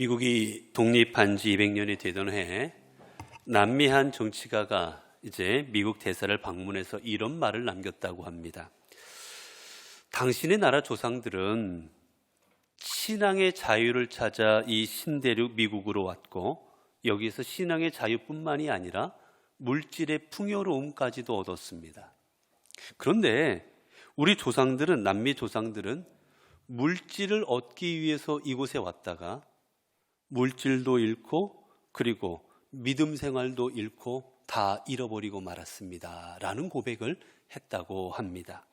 미국이 독립한 지 200년이 되던 해 남미 한 정치가가 이제 미국 대사를 방문해서 이런 말을 남겼다고 합니다. 당신의 나라 조상들은 신앙의 자유를 찾아 이 신대륙 미국으로 왔고 여기서 신앙의 자유뿐만이 아니라 물질의 풍요로움까지도 얻었습니다. 그런데 우리 조상들은 남미 조상들은 물질을 얻기 위해서 이곳에 왔다가 물질도 잃고 그리고 믿음 생활도 잃고 다 잃어버리고 말았습니다. 라는 고백을 했다고 합니다.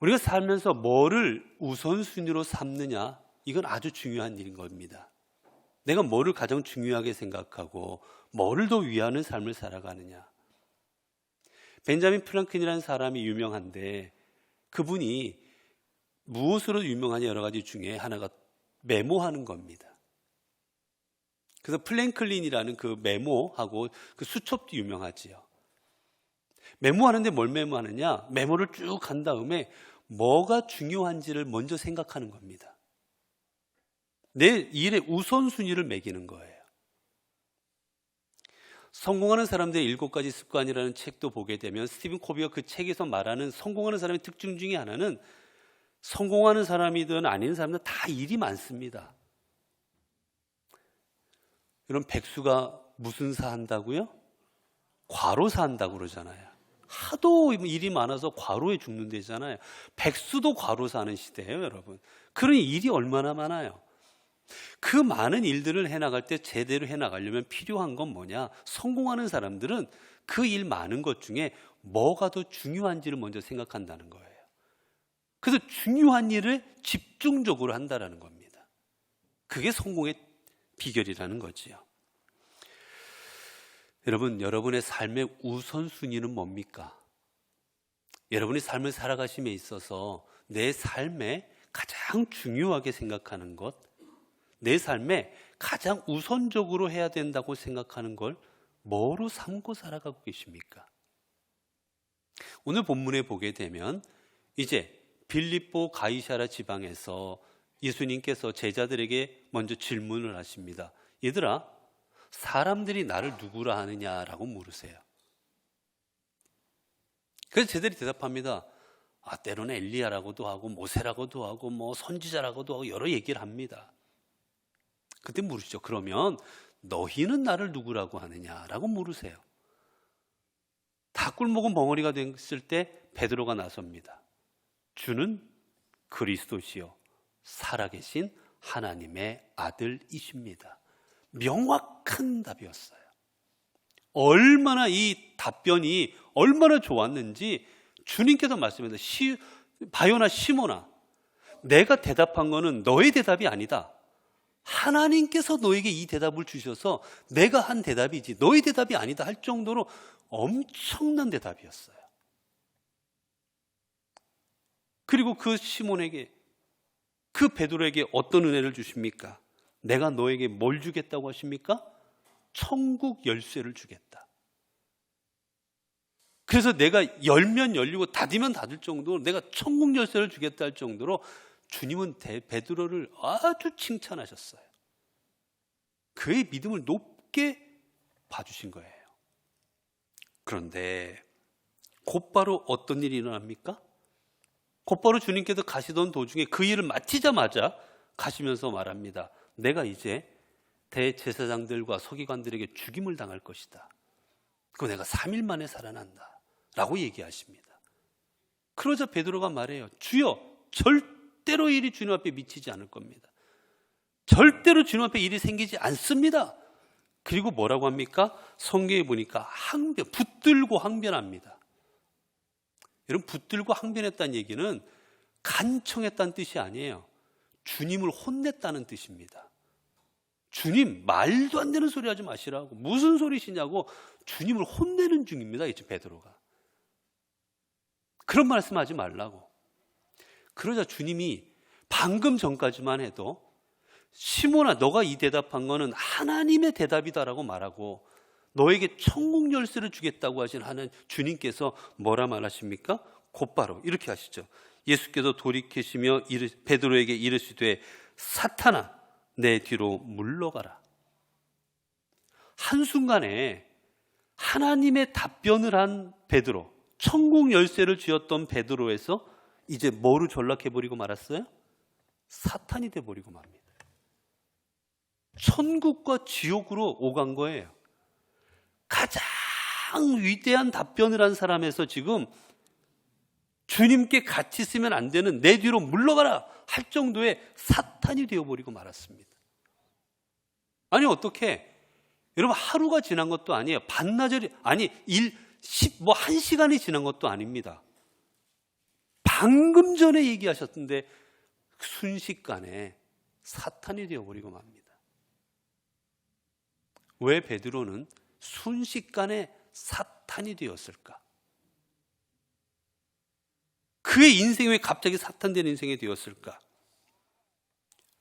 우리가 살면서 뭐를 우선순위로 삼느냐, 이건 아주 중요한 일인 겁니다. 내가 뭐를 가장 중요하게 생각하고 뭐를 더 위하는 삶을 살아가느냐. 벤자민 프랑클이라는 사람이 유명한데 그분이 무엇으로 유명하냐 여러 가지 중에 하나가 메모하는 겁니다. 그래서 플랭클린이라는 그 메모하고 그 수첩도 유명하지요. 메모하는데 뭘 메모하느냐? 메모를 쭉한 다음에 뭐가 중요한지를 먼저 생각하는 겁니다. 내 일의 우선순위를 매기는 거예요. 성공하는 사람들의 일곱 가지 습관이라는 책도 보게 되면 스티븐 코비가 그 책에서 말하는 성공하는 사람의 특징 중에 하나는 성공하는 사람이든 아닌 사람들 다 일이 많습니다. 이런 백수가 무슨 사 한다고요? 과로사 한다고 그러잖아요. 하도 일이 많아서 과로에 죽는다잖아요. 백수도 과로사 하는 시대예요, 여러분. 그러니 일이 얼마나 많아요. 그 많은 일들을 해나갈 때 제대로 해나가려면 필요한 건 뭐냐? 성공하는 사람들은 그 일 많은 것 중에 뭐가 더 중요한지를 먼저 생각한다는 거예요. 그래서 중요한 일을 집중적으로 한다라는 겁니다. 그게 성공의 비결이라는 거지요. 여러분, 여러분의 삶의 우선순위는 뭡니까? 여러분이 삶을 살아가심에 있어서 내 삶에 가장 중요하게 생각하는 것, 내 삶에 가장 우선적으로 해야 된다고 생각하는 걸 뭐로 삼고 살아가고 계십니까? 오늘 본문에 보게 되면 이제 빌립보 가이샤라 지방에서 예수님께서 제자들에게 먼저 질문을 하십니다. 얘들아, 사람들이 나를 누구라 하느냐라고 물으세요. 그래서 제들이 대답합니다. 아, 때로는 엘리야라고도 하고 모세라고도 하고 뭐 선지자라고도 하고 여러 얘기를 합니다. 그때 물으시죠. 그러면 너희는 나를 누구라고 하느냐라고 물으세요. 다 꿀먹은 벙어리가 됐을 때 베드로가 나섭니다. 주는 그리스도시요 살아계신 하나님의 아들이십니다. 명확한 답이었어요. 얼마나 이 답변이 얼마나 좋았는지 주님께서 말씀합니다. 시, 바요나 시모나, 내가 대답한 거는 너의 대답이 아니다. 하나님께서 너에게 이 대답을 주셔서 내가 한 대답이지 너의 대답이 아니다 할 정도로 엄청난 대답이었어요. 그리고 그 시몬에게 그 베드로에게 어떤 은혜를 주십니까? 내가 너에게 뭘 주겠다고 하십니까? 천국 열쇠를 주겠다. 그래서 내가 열면 열리고 닫으면 닫을 정도로 내가 천국 열쇠를 주겠다 할 정도로 주님은 베드로를 아주 칭찬하셨어요. 그의 믿음을 높게 봐주신 거예요. 그런데 곧바로 어떤 일이 일어납니까? 곧바로 주님께서 가시던 도중에 그 일을 마치자마자 가시면서 말합니다. 내가 이제 대제사장들과 서기관들에게 죽임을 당할 것이다. 그 내가 3일 만에 살아난다. 라고 얘기하십니다. 그러자 베드로가 말해요. 주여, 절대로 일이 주님 앞에 미치지 않을 겁니다. 절대로 주님 앞에 일이 생기지 않습니다. 그리고 뭐라고 합니까? 성경에 보니까 항변, 붙들고 항변합니다. 여러분, 붙들고 항변했다는 얘기는 간청했다는 뜻이 아니에요. 주님을 혼냈다는 뜻입니다. 주님, 말도 안 되는 소리 하지 마시라고. 무슨 소리시냐고 주님을 혼내는 중입니다. 이제 베드로가. 그런 말씀 하지 말라고. 그러자 주님이 방금 전까지만 해도 시몬아, 너가 이 대답한 거는 하나님의 대답이다라고 말하고 너에게 천국 열쇠를 주겠다고 하신 하는 주님께서 뭐라 말하십니까? 곧바로 이렇게 하시죠. 예수께서 돌이키시며 베드로에게 이르시되 사탄아 내 뒤로 물러가라. 한순간에 하나님의 답변을 한 베드로, 천국 열쇠를 쥐었던 베드로에서 이제 뭐로 전락해 버리고 말았어요? 사탄이 돼 버리고 맙니다. 천국과 지옥으로 오간 거예요. 가장 위대한 답변을 한 사람에서 지금 주님께 같이 있으면 안 되는 내 뒤로 물러가라 할 정도의 사탄이 되어버리고 말았습니다. 아니, 어떻게? 여러분, 하루가 지난 것도 아니에요. 반나절이, 아니, 일, 십, 뭐, 한 시간이 지난 것도 아닙니다. 방금 전에 얘기하셨던데, 순식간에 사탄이 되어버리고 맙니다. 왜 베드로는 순식간에 사탄이 되었을까? 그의 인생이 왜 갑자기 사탄된 인생이 되었을까?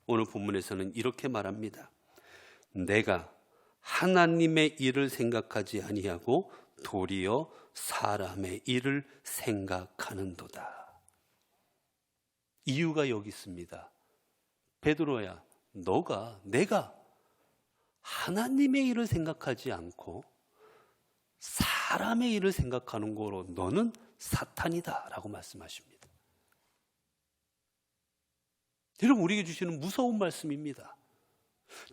오늘 본문에서는 이렇게 말합니다. 내가 하나님의 일을 생각하지 아니하고 도리어 사람의 일을 생각하는도다. 이유가 여기 있습니다. 베드로야, 너가 내가 하나님의 일을 생각하지 않고 사람의 일을 생각하는 거로 너는 사탄이다 라고 말씀하십니다. 여러분 우리에게 주시는 무서운 말씀입니다.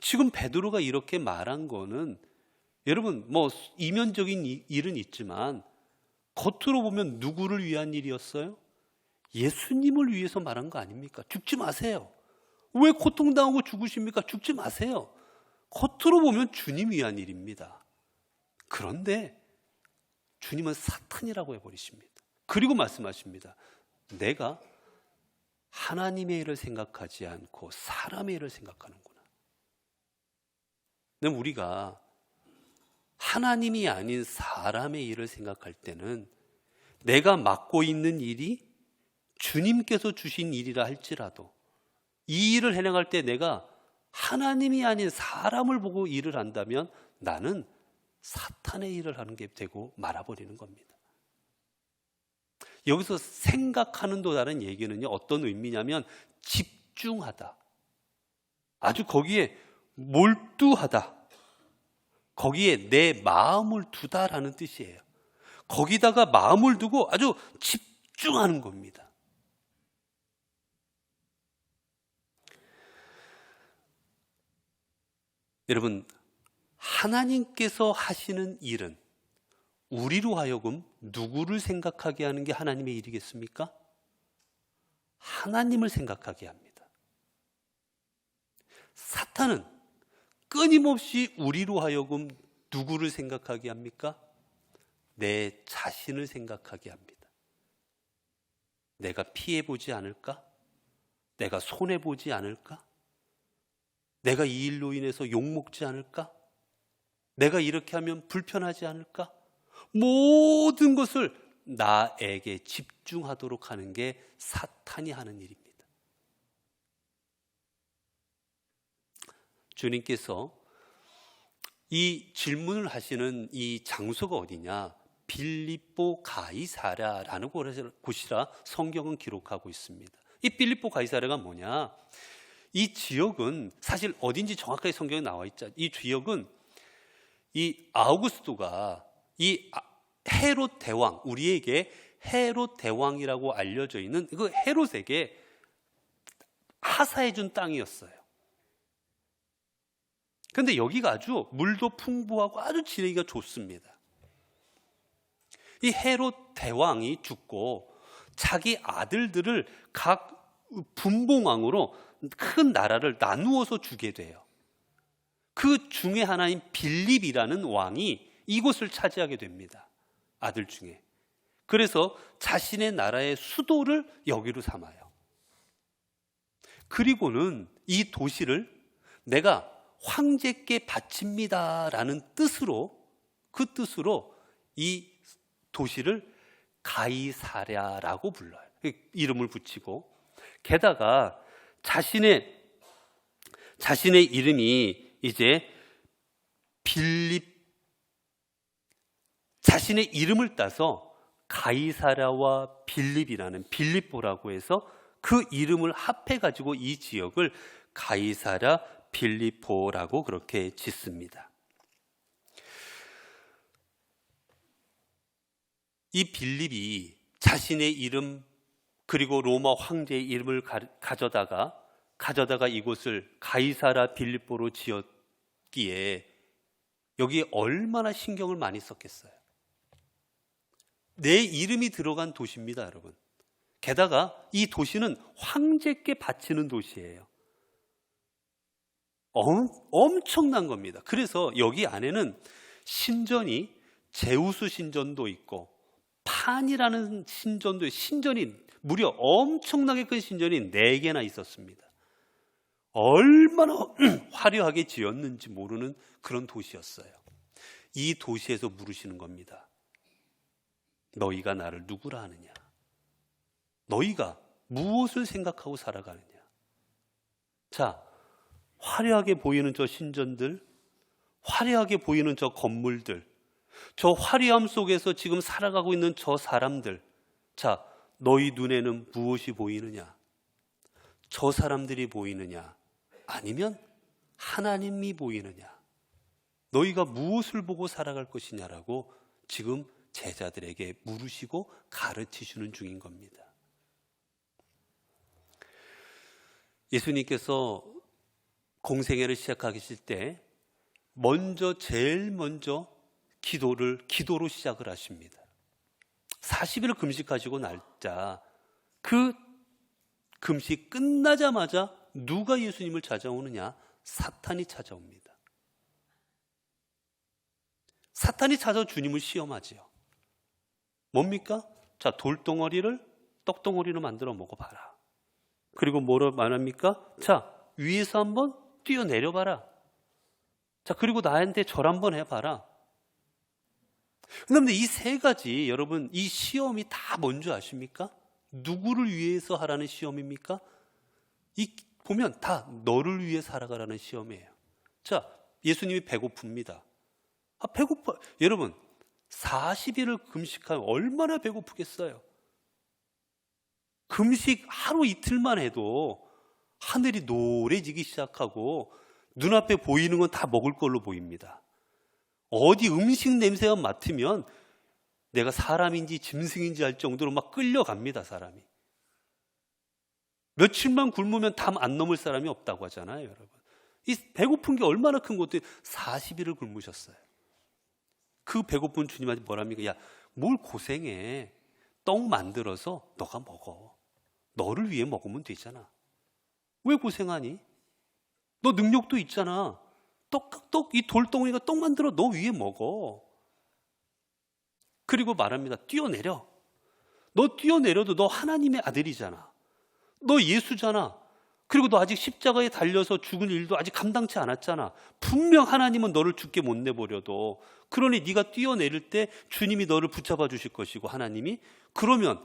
지금 베드로가 이렇게 말한 거는 여러분 뭐 이면적인 일은 있지만 겉으로 보면 누구를 위한 일이었어요? 예수님을 위해서 말한 거 아닙니까? 죽지 마세요. 왜 고통당하고 죽으십니까? 죽지 마세요. 겉으로 보면 주님 위한 일입니다. 그런데 주님은 사탄이라고 해버리십니다. 그리고 말씀하십니다. 내가 하나님의 일을 생각하지 않고 사람의 일을 생각하는구나. 근데 우리가 하나님이 아닌 사람의 일을 생각할 때는 내가 맡고 있는 일이 주님께서 주신 일이라 할지라도 이 일을 해나갈 때 내가 하나님이 아닌 사람을 보고 일을 한다면 나는 사탄의 일을 하는 게 되고 말아버리는 겁니다. 여기서 생각하는 도다는 얘기는요, 어떤 의미냐면 집중하다. 아주 거기에 몰두하다. 거기에 내 마음을 두다라는 뜻이에요. 거기다가 마음을 두고 아주 집중하는 겁니다. 여러분, 하나님께서 하시는 일은 우리로 하여금 누구를 생각하게 하는 게 하나님의 일이겠습니까? 하나님을 생각하게 합니다. 사탄은 끊임없이 우리로 하여금 누구를 생각하게 합니까? 내 자신을 생각하게 합니다. 내가 피해보지 않을까? 내가 손해보지 않을까? 내가 이 일로 인해서 욕먹지 않을까? 내가 이렇게 하면 불편하지 않을까? 모든 것을 나에게 집중하도록 하는 게 사탄이 하는 일입니다. 주님께서 이 질문을 하시는 이 장소가 어디냐? 빌립보 가이사라라는 곳이라 성경은 기록하고 있습니다. 이 빌립보 가이사라가 뭐냐? 이 지역은 사실 어딘지 정확하게 성경에 나와 있죠. 이 지역은 이 아우구스토가 이 헤롯 대왕 우리에게 헤롯 대왕이라고 알려져 있는 그 헤롯에게 하사해 준 땅이었어요. 근데 여기가 아주 물도 풍부하고 아주 지내기가 좋습니다. 이 헤롯 대왕이 죽고 자기 아들들을 각 분봉왕으로 큰 나라를 나누어서 주게 돼요. 그 중에 하나인 빌립이라는 왕이 이곳을 차지하게 됩니다. 아들 중에. 그래서 자신의 나라의 수도를 여기로 삼아요. 그리고는 이 도시를 내가 황제께 바칩니다라는 뜻으로 그 뜻으로 이 도시를 가이사랴라고 불러요. 이름을 붙이고 게다가 자신의 자신의 이름이 이제 빌립 자신의 이름을 따서 가이사라와 빌립이라는 빌립보라고 해서 그 이름을 합해 가지고 이 지역을 가이사라 빌리포라고 그렇게 짓습니다. 이 빌립이 자신의 이름 그리고 로마 황제의 이름을 가, 가져다가 가져다가 이곳을 가이사라 빌립보로 지었기에 여기에 얼마나 신경을 많이 썼겠어요. 내 이름이 들어간 도시입니다, 여러분. 게다가 이 도시는 황제께 바치는 도시예요. 엄, 엄청난 겁니다. 그래서 여기 안에는 신전이 제우스 신전도 있고 판이라는 신전도 신전이 무려 엄청나게 큰 신전이 네 개나 있었습니다. 얼마나 화려하게 지었는지 모르는 그런 도시였어요. 이 도시에서 물으시는 겁니다. 너희가 나를 누구라 하느냐? 너희가 무엇을 생각하고 살아가느냐? 자, 화려하게 보이는 저 신전들, 화려하게 보이는 저 건물들, 저 화려함 속에서 지금 살아가고 있는 저 사람들, 자, 너희 눈에는 무엇이 보이느냐? 저 사람들이 보이느냐? 아니면 하나님이 보이느냐? 너희가 무엇을 보고 살아갈 것이냐라고 지금 제자들에게 물으시고 가르치시는 중인 겁니다. 예수님께서 공생애를 시작하실 때 먼저 제일 먼저 기도를 기도로 시작을 하십니다. 40일 금식하시고 날짜 그 금식 끝나자마자 누가 예수님을 찾아오느냐? 사탄이 찾아옵니다. 사탄이 찾아 주님을 시험하지요. 뭡니까? 자, 돌덩어리를 떡덩어리로 만들어 먹어봐라. 그리고 뭐로 말합니까? 자, 위에서 한번 뛰어내려봐라. 자, 그리고 나한테 절 한번 해봐라. 그런데 이 세 가지, 여러분, 이 시험이 다 뭔지 아십니까? 누구를 위해서 하라는 시험입니까? 이, 보면 다 너를 위해 살아가라는 시험이에요. 자, 예수님이 배고픕니다. 아, 배고파. 여러분, 40일을 금식하면 얼마나 배고프겠어요? 금식 하루 이틀만 해도 하늘이 노래지기 시작하고 눈앞에 보이는 건 다 먹을 걸로 보입니다. 어디 음식 냄새가 맡으면 내가 사람인지 짐승인지 알 정도로 막 끌려갑니다, 사람이. 며칠만 굶으면 담 안 넘을 사람이 없다고 하잖아요, 여러분. 이 배고픈 게 얼마나 큰 것도 40일을 굶으셨어요. 그 배고픈 주님한테 뭐랍니까? 야, 뭘 고생해. 떡 만들어서 너가 먹어. 너를 위해 먹으면 되잖아. 왜 고생하니? 너 능력도 있잖아. 떡, 떡, 이 돌덩이가 떡 만들어 너 위에 먹어. 그리고 말합니다. 뛰어내려. 너 뛰어내려도 너 하나님의 아들이잖아. 너 예수잖아. 그리고 너 아직 십자가에 달려서 죽은 일도 아직 감당치 않았잖아. 분명 하나님은 너를 죽게 못 내버려도 그러니 네가 뛰어내릴 때 주님이 너를 붙잡아 주실 것이고 하나님이 그러면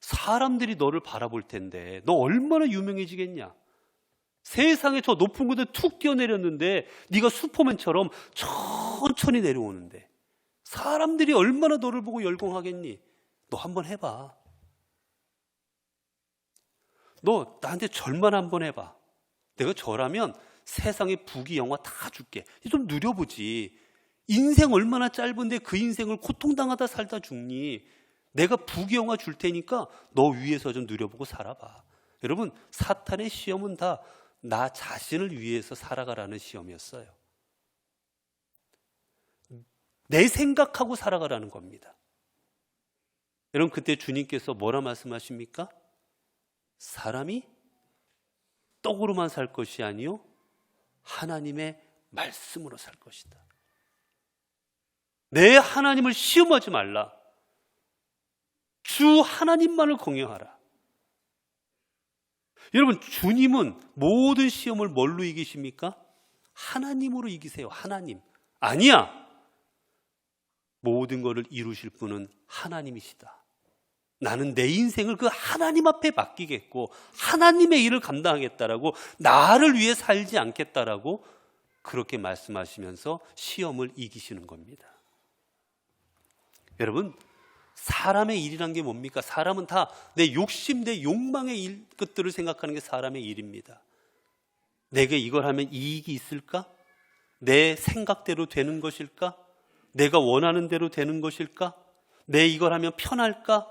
사람들이 너를 바라볼 텐데 너 얼마나 유명해지겠냐? 세상에 저 높은 곳에 툭 뛰어내렸는데 네가 슈퍼맨처럼 천천히 내려오는데 사람들이 얼마나 너를 보고 열공하겠니? 너 한번 해봐. 너 나한테 절만 한번 해봐. 내가 절하면 세상의 부귀 영화 다 줄게. 좀 누려보지. 인생 얼마나 짧은데 그 인생을 고통당하다 살다 죽니? 내가 부귀 영화 줄 테니까 너 위에서 좀 누려보고 살아봐. 여러분 사탄의 시험은 다 나 자신을 위해서 살아가라는 시험이었어요. 내 생각하고 살아가라는 겁니다. 여러분 그때 주님께서 뭐라 말씀하십니까? 사람이 떡으로만 살 것이 아니요 하나님의 말씀으로 살 것이다. 내 하나님을 시험하지 말라. 주 하나님만을 공경하라. 여러분 주님은 모든 시험을 뭘로 이기십니까? 하나님으로 이기세요. 하나님. 아니야. 모든 것을 이루실 분은 하나님이시다. 나는 내 인생을 그 하나님 앞에 맡기겠고 하나님의 일을 감당하겠다라고 나를 위해 살지 않겠다라고 그렇게 말씀하시면서 시험을 이기시는 겁니다. 여러분 사람의 일이란 게 뭡니까? 사람은 다 내 욕심, 내 욕망의 일, 것들을 생각하는 게 사람의 일입니다. 내게 이걸 하면 이익이 있을까? 내 생각대로 되는 것일까? 내가 원하는 대로 되는 것일까? 내 이걸 하면 편할까?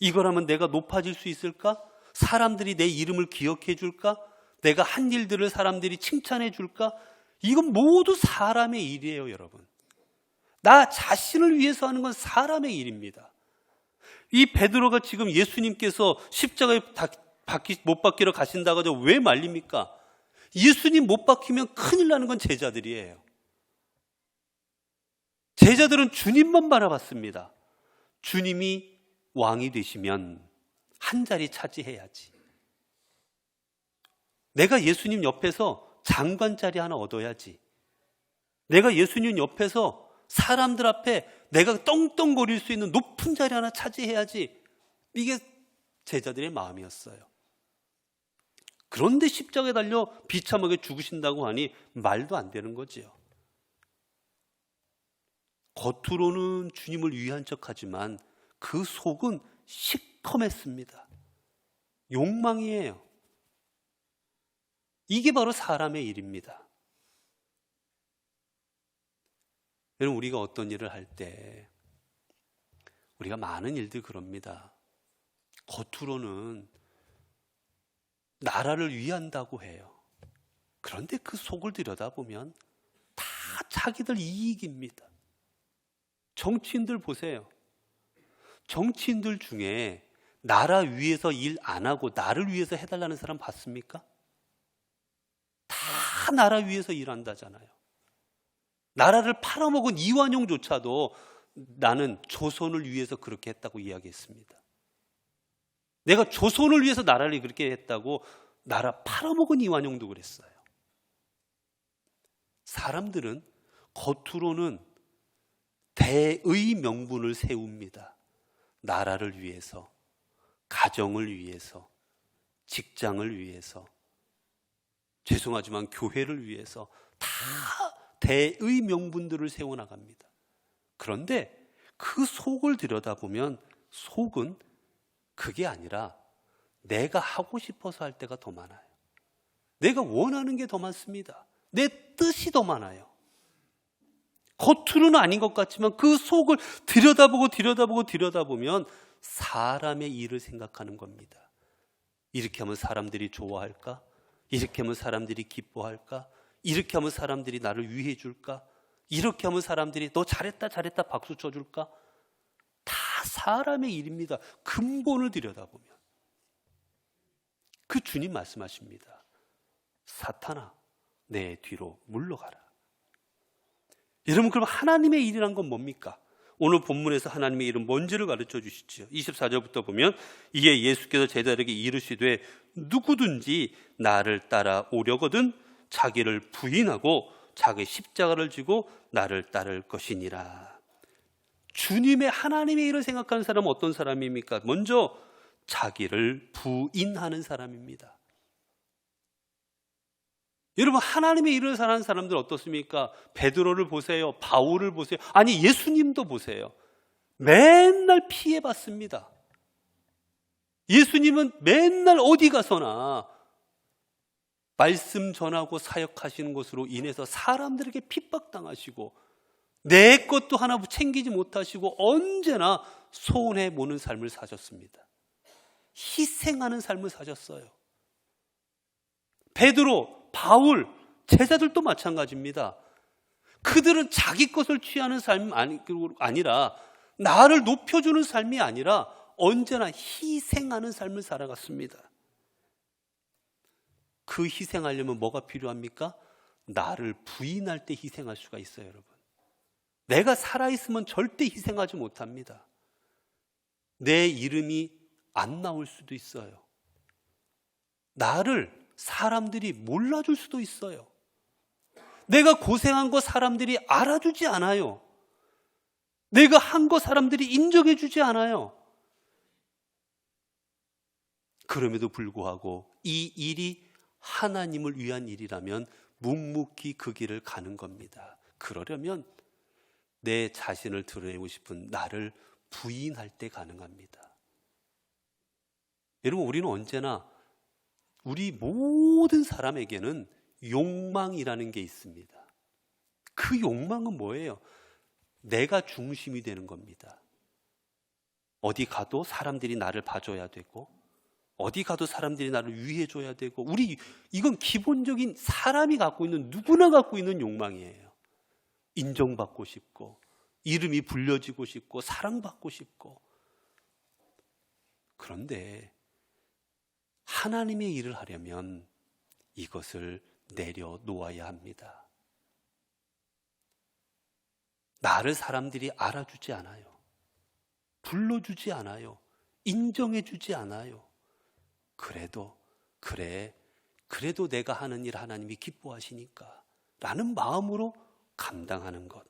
이걸 하면 내가 높아질 수 있을까? 사람들이 내 이름을 기억해 줄까? 내가 한 일들을 사람들이 칭찬해 줄까? 이건 모두 사람의 일이에요, 여러분. 나 자신을 위해서 하는 건 사람의 일입니다. 이 베드로가 지금 예수님께서 십자가에 못 박히러 가신다고 하죠. 왜 말립니까? 예수님 못 박히면 큰일 나는 건 제자들이에요. 제자들은 주님만 바라봤습니다. 주님이 왕이 되시면 한 자리 차지해야지. 내가 예수님 옆에서 장관 자리 하나 얻어야지. 내가 예수님 옆에서 사람들 앞에 내가 떵떵거릴 수 있는 높은 자리 하나 차지해야지. 이게 제자들의 마음이었어요. 그런데 십자가에 달려 비참하게 죽으신다고 하니 말도 안 되는 거지요. 겉으로는 주님을 위한 척 하지만 그 속은 시커맸습니다. 욕망이에요. 이게 바로 사람의 일입니다. 여러분, 우리가 어떤 일을 할 때, 우리가 많은 일들 그럽니다. 겉으로는 나라를 위한다고 해요. 그런데 그 속을 들여다보면 다 자기들 이익입니다. 정치인들 보세요. 정치인들 중에 나라 위해서 일 안 하고 나를 위해서 해달라는 사람 봤습니까? 다 나라 위해서 일한다잖아요. 나라를 팔아먹은 이완용조차도 나는 조선을 위해서 그렇게 했다고 이야기했습니다. 내가 조선을 위해서 나라를 그렇게 했다고 나라 팔아먹은 이완용도 그랬어요. 사람들은 겉으로는 대의 명분을 세웁니다. 나라를 위해서, 가정을 위해서, 직장을 위해서, 죄송하지만 교회를 위해서 다 대의 명분들을 세워나갑니다. 그런데 그 속을 들여다보면 속은 그게 아니라 내가 하고 싶어서 할 때가 더 많아요. 내가 원하는 게 더 많습니다. 내 뜻이 더 많아요. 겉으로는 아닌 것 같지만 그 속을 들여다보고 들여다보고 들여다보면 사람의 일을 생각하는 겁니다. 이렇게 하면 사람들이 좋아할까? 이렇게 하면 사람들이 기뻐할까? 이렇게 하면 사람들이 나를 위해 줄까? 이렇게 하면 사람들이 너 잘했다 잘했다 박수 쳐줄까? 다 사람의 일입니다. 근본을 들여다보면 그 주님 말씀하십니다. 사탄아 내 뒤로 물러가라. 여러분 그럼 하나님의 일이란 건 뭡니까? 오늘 본문에서 하나님의 일은 뭔지를 가르쳐 주시죠. 24절부터 보면 이에 예수께서 제자들에게 이르시되 누구든지 나를 따라 오려거든 자기를 부인하고 자기 십자가를 지고 나를 따를 것이니라. 주님의 하나님의 일을 생각하는 사람은 어떤 사람입니까? 먼저 자기를 부인하는 사람입니다. 여러분 하나님의 일을 사는 사람들 어떻습니까? 베드로를 보세요. 바울을 보세요. 아니 예수님도 보세요. 맨날 피해 받습니다. 예수님은 맨날 어디 가서나 말씀 전하고 사역하시는 것으로 인해서 사람들에게 핍박당하시고 내 것도 하나 챙기지 못하시고 언제나 손해 보는 삶을 사셨습니다. 희생하는 삶을 사셨어요. 베드로, 바울, 제자들도 마찬가지입니다. 그들은 자기 것을 취하는 삶이 아니, 아니라 나를 높여주는 삶이 아니라 언제나 희생하는 삶을 살아갔습니다. 그 희생하려면 뭐가 필요합니까? 나를 부인할 때 희생할 수가 있어요, 여러분. 내가 살아있으면 절대 희생하지 못합니다. 내 이름이 안 나올 수도 있어요. 나를 사람들이 몰라줄 수도 있어요. 내가 고생한 거 사람들이 알아주지 않아요. 내가 한 거 사람들이 인정해주지 않아요. 그럼에도 불구하고 이 일이 하나님을 위한 일이라면 묵묵히 그 길을 가는 겁니다. 그러려면 내 자신을 드러내고 싶은 나를 부인할 때 가능합니다. 여러분, 우리는 언제나 우리 모든 사람에게는 욕망이라는 게 있습니다. 그 욕망은 뭐예요? 내가 중심이 되는 겁니다. 어디 가도 사람들이 나를 봐줘야 되고, 어디 가도 사람들이 나를 위해 줘야 되고, 우리, 이건 기본적인 사람이 갖고 있는, 누구나 갖고 있는 욕망이에요. 인정받고 싶고, 이름이 불려지고 싶고, 사랑받고 싶고. 그런데, 하나님의 일을 하려면 이것을 내려놓아야 합니다. 나를 사람들이 알아주지 않아요. 불러주지 않아요. 인정해주지 않아요. 그래도, 그래, 그래도 내가 하는 일 하나님이 기뻐하시니까 라는 마음으로 감당하는 것.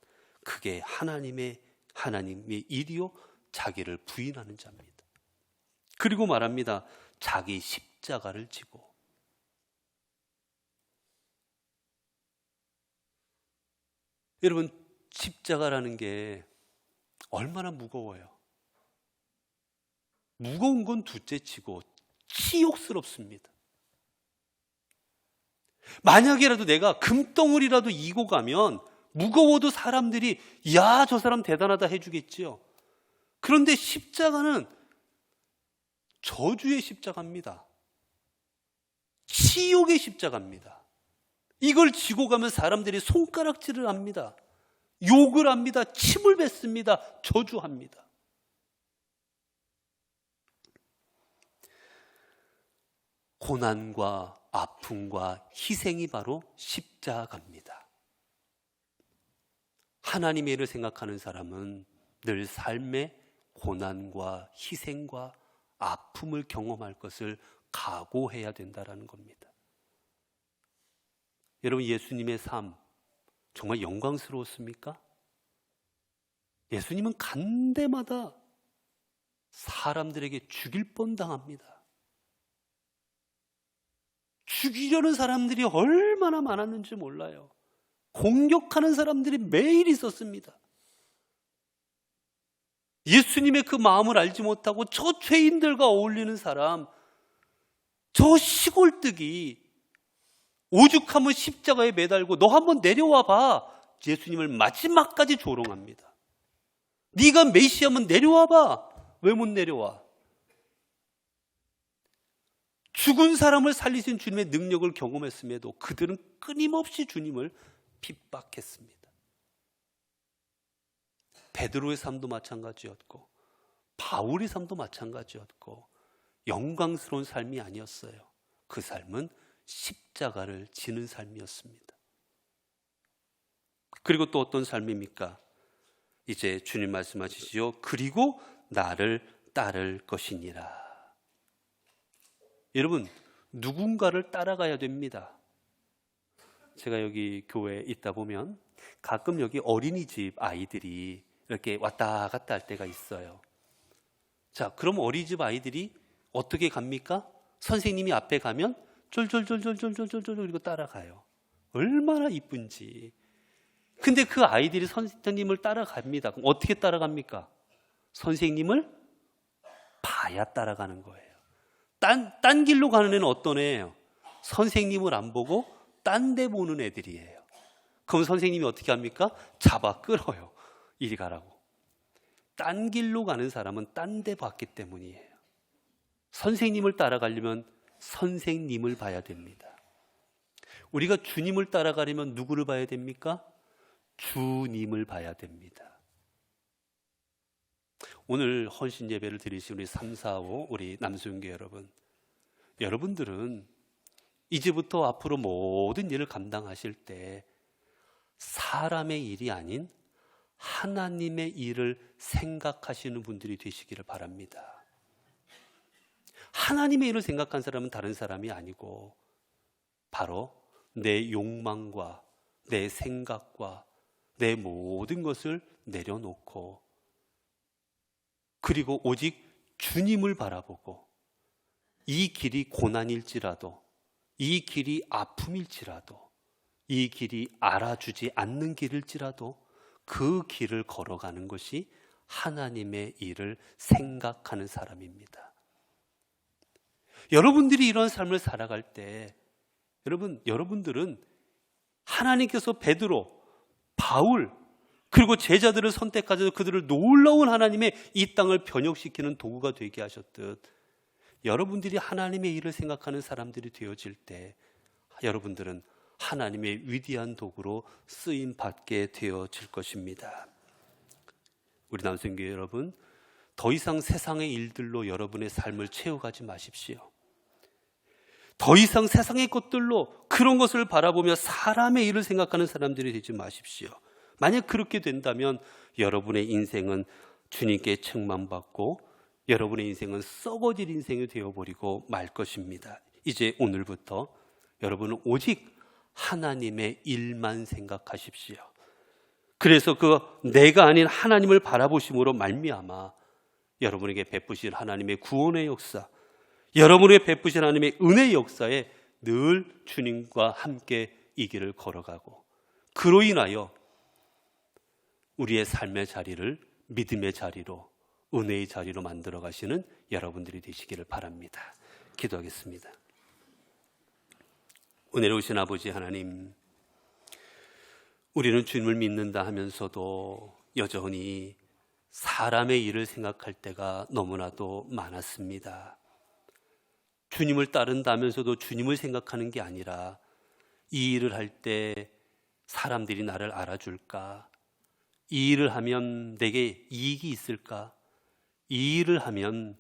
그게 하나님의, 하나님의 일이요, 자기를 부인하는 자입니다. 그리고 말합니다. 자기 십자가를 지고. 여러분, 십자가라는 게 얼마나 무거워요. 무거운 건 둘째 치고 치욕스럽습니다. 만약이라도 내가 금덩어리라도 이고 가면 무거워도 사람들이 야, 저 사람 대단하다 해주겠지요. 그런데 십자가는 저주의 십자가입니다. 치욕의 십자가입니다. 이걸 지고 가면 사람들이 손가락질을 합니다. 욕을 합니다. 침을 뱉습니다. 저주합니다. 고난과 아픔과 희생이 바로 십자가입니다. 하나님의 일을 생각하는 사람은 늘 삶의 고난과 희생과 아픔을 경험할 것을 각오해야 된다라는 겁니다. 여러분 예수님의 삶 정말 영광스러웠습니까? 예수님은 간 데마다 사람들에게 죽일 뻔 당합니다. 죽이려는 사람들이 얼마나 많았는지 몰라요. 공격하는 사람들이 매일 있었습니다. 예수님의 그 마음을 알지 못하고 저 죄인들과 어울리는 사람, 저 시골뜨기, 오죽하면 십자가에 매달고 너 한번 내려와 봐. 예수님을 마지막까지 조롱합니다. 네가 메시아면 내려와 봐. 왜 못 내려와? 죽은 사람을 살리신 주님의 능력을 경험했음에도 그들은 끊임없이 주님을 핍박했습니다. 베드로의 삶도 마찬가지였고 바울의 삶도 마찬가지였고 영광스러운 삶이 아니었어요. 그 삶은 십자가를 지는 삶이었습니다. 그리고 또 어떤 삶입니까? 이제 주님 말씀하시지요. 그리고 나를 따를 것이니라. 여러분, 누군가를 따라가야 됩니다. 제가 여기 교회에 있다 보면 가끔 여기 어린이집 아이들이 이렇게 왔다 갔다 할 때가 있어요. 자, 그럼 어린이집 아이들이 어떻게 갑니까? 선생님이 앞에 가면 쫄쫄쫄쫄쫄쫄쫄쫄 그리고 따라가요. 얼마나 이쁜지. 근데 그 아이들이 선생님을 따라갑니다. 그럼 어떻게 따라갑니까? 선생님을 봐야 따라가는 거예요. 딴, 딴 길로 가는 애는 어떤 애예요? 선생님을 안 보고 딴 데 보는 애들이에요. 그럼 선생님이 어떻게 합니까? 잡아 끌어요. 이리 가라고. 딴 길로 가는 사람은 딴 데 봤기 때문이에요. 선생님을 따라가려면 선생님을 봐야 됩니다. 우리가 주님을 따라가려면 누구를 봐야 됩니까? 주님을 봐야 됩니다. 오늘 헌신 예배를 드리신 우리 3, 4, 5 우리 남수윤교 여러분. 여러분들은 이제부터 앞으로 모든 일을 감당하실 때 사람의 일이 아닌 하나님의 일을 생각하시는 분들이 되시기를 바랍니다. 하나님의 일을 생각한 사람은 다른 사람이 아니고 바로 내 욕망과 내 생각과 내 모든 것을 내려놓고 그리고 오직 주님을 바라보고 이 길이 고난일지라도 이 길이 아픔일지라도 이 길이 알아주지 않는 길일지라도 그 길을 걸어가는 것이 하나님의 일을 생각하는 사람입니다. 여러분들이 이런 삶을 살아갈 때 여러분, 여러분들은 하나님께서 베드로, 바울, 그리고 제자들을 선택하셔서 그들을 놀라운 하나님의 이 땅을 변혁시키는 도구가 되게 하셨듯 여러분들이 하나님의 일을 생각하는 사람들이 되어질 때 여러분들은 하나님의 위대한 도구로 쓰임 받게 되어질 것입니다. 우리 남성교회 여러분, 더 이상 세상의 일들로 여러분의 삶을 채워가지 마십시오. 더 이상 세상의 것들로 그런 것을 바라보며 사람의 일을 생각하는 사람들이 되지 마십시오. 만약 그렇게 된다면 여러분의 인생은 주님께 책망받고 여러분의 인생은 썩어질 인생이 되어버리고 말 것입니다. 이제 오늘부터 여러분은 오직 하나님의 일만 생각하십시오. 그래서 그 내가 아닌 하나님을 바라보심으로 말미암아 여러분에게 베푸실 하나님의 구원의 역사, 여러분에게 베푸신 하나님의 은혜의 역사에 늘 주님과 함께 이 길을 걸어가고 그로 인하여 우리의 삶의 자리를 믿음의 자리로 은혜의 자리로 만들어 가시는 여러분들이 되시기를 바랍니다. 기도하겠습니다. 은혜로우신 아버지 하나님, 우리는 주님을 믿는다 하면서도 여전히 사람의 일을 생각할 때가 너무나도 많았습니다. 주님을 따른다면서도 주님을 생각하는 게 아니라 이 일을 할 때 사람들이 나를 알아줄까? 이 일을 하면 내게 이익이 있을까? 이 일을 하면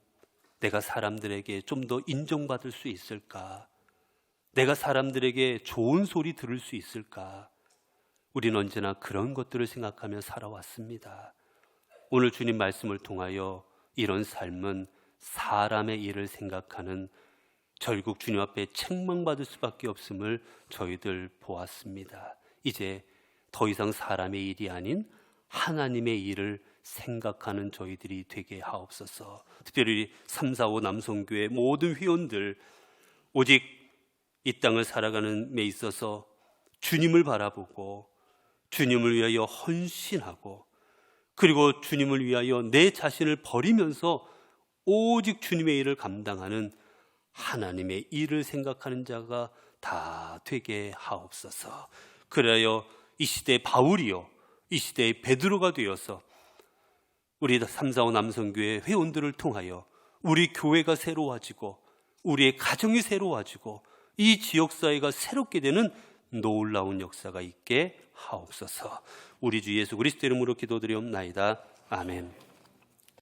내가 사람들에게 좀 더 인정받을 수 있을까? 내가 사람들에게 좋은 소리 들을 수 있을까? 우리는 언제나 그런 것들을 생각하며 살아왔습니다. 오늘 주님 말씀을 통하여 이런 삶은 사람의 일을 생각하는 결국 주님 앞에 책망받을 수밖에 없음을 저희들 보았습니다. 이제 더 이상 사람의 일이 아닌 하나님의 일을 생각하는 저희들이 되게 하옵소서. 특별히 3, 4, 5 남성교회 모든 회원들 오직 이 땅을 살아가는 데 있어서 주님을 바라보고 주님을 위하여 헌신하고 그리고 주님을 위하여 내 자신을 버리면서 오직 주님의 일을 감당하는 하나님의 일을 생각하는 자가 다 되게 하옵소서. 그래야 이 시대의 바울이요, 이 시대의 베드로가 되어서 우리 삼사오 남성교회 회원들을 통하여 우리 교회가 새로워지고 우리의 가정이 새로워지고 이 지역 사회가 새롭게 되는 놀라운 역사가 있게 하옵소서. 우리 주 예수 그리스도 이름으로 기도드리옵나이다. 아멘.